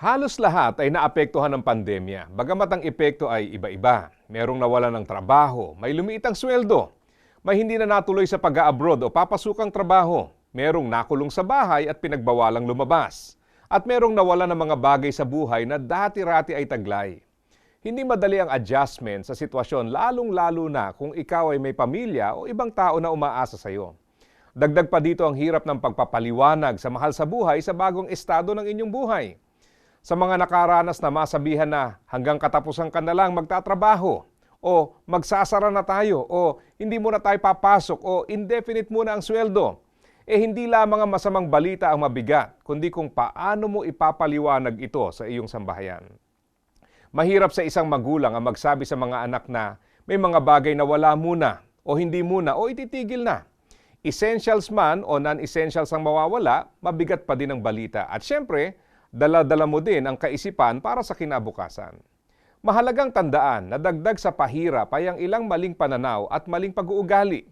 Halos lahat ay naapektuhan ng pandemya, bagamat ang epekto ay iba-iba. Merong nawalan ng trabaho, may lumiit ang sweldo, may hindi na natuloy sa pag-abroad o papasukang trabaho, merong nakulong sa bahay at pinagbawalang lumabas, at merong nawalan ng mga bagay sa buhay na dati-rati ay taglay. Hindi madali ang adjustment sa sitwasyon lalong-lalo na kung ikaw ay may pamilya o ibang tao na umaasa sa iyo. Dagdag pa dito ang hirap ng pagpapaliwanag sa mahal sa buhay sa bagong estado ng inyong buhay. Sa mga nakaranas na masabihan na hanggang katapusan ka na lang magtatrabaho o magsasara na tayo o hindi muna tayo papasok o indefinite muna ang sweldo, eh hindi lamang ang masamang balita ang mabigat, kundi kung paano mo ipapaliwanag ito sa iyong sambahayan. Mahirap sa isang magulang ang magsabi sa mga anak na may mga bagay na wala muna o hindi muna o ititigil na. Essentials man o non-essentials ang mawawala, mabigat pa din ang balita. At syempre, dala-dala mo din ang kaisipan para sa kinabukasan. Mahalagang tandaan na dagdag sa pahirap ay ang ilang maling pananaw at maling pag-uugali.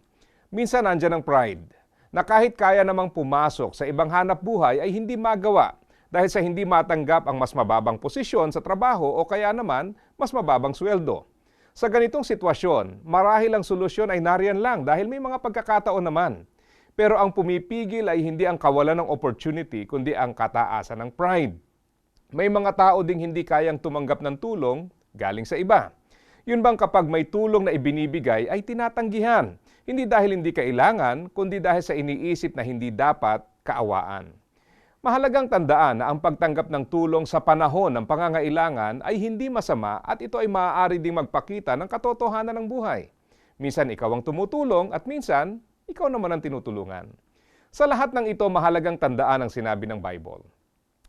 Minsan nandyan ang pride, na kahit kaya namang pumasok sa ibang hanap buhay ay hindi magawa dahil sa hindi matanggap ang mas mababang posisyon sa trabaho o kaya naman mas mababang sweldo. Sa ganitong sitwasyon, marahil ang solusyon ay nariyan lang dahil may mga pagkakataon naman pero ang pumipigil ay hindi ang kawalan ng opportunity, kundi ang kataasan ng pride. May mga tao ding hindi kayang tumanggap ng tulong galing sa iba. Yun bang kapag may tulong na ibinibigay ay tinatanggihan, hindi dahil hindi kailangan, kundi dahil sa iniisip na hindi dapat kaawaan. Mahalagang tandaan na ang pagtanggap ng tulong sa panahon ng pangangailangan ay hindi masama at ito ay maaari ding magpakita ng katotohanan ng buhay. Minsan ikaw ang tumutulong at minsan ikaw naman ang tinutulungan. Sa lahat ng ito, mahalagang tandaan ang sinabi ng Bible.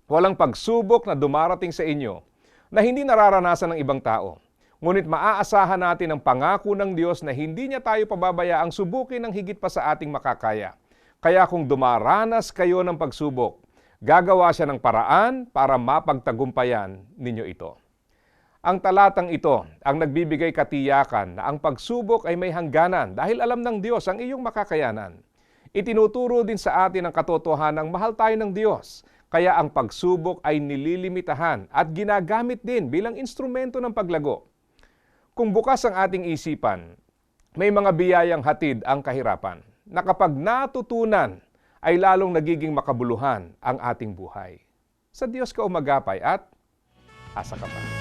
Walang pagsubok na dumarating sa inyo na hindi nararanasan ng ibang tao. Ngunit maaasahan natin ang pangako ng Diyos na hindi niya tayo pababayaang subukin ng higit pa sa ating makakaya. Kaya kung dumaranas kayo ng pagsubok, gagawa siya ng paraan para mapagtagumpayan ninyo ito. Ang talatang ito ang nagbibigay katiyakan na ang pagsubok ay may hangganan dahil alam ng Diyos ang iyong makakayanan. Itinuturo din sa atin ang katotohanan ng mahal tayo ng Diyos, kaya ang pagsubok ay nililimitahan at ginagamit din bilang instrumento ng paglago. Kung bukas ang ating isipan, may mga biyayang hatid ang kahirapan na kapag natutunan ay lalong nagiging makabuluhan ang ating buhay. Sa Diyos ka umagapay at asa ka pa.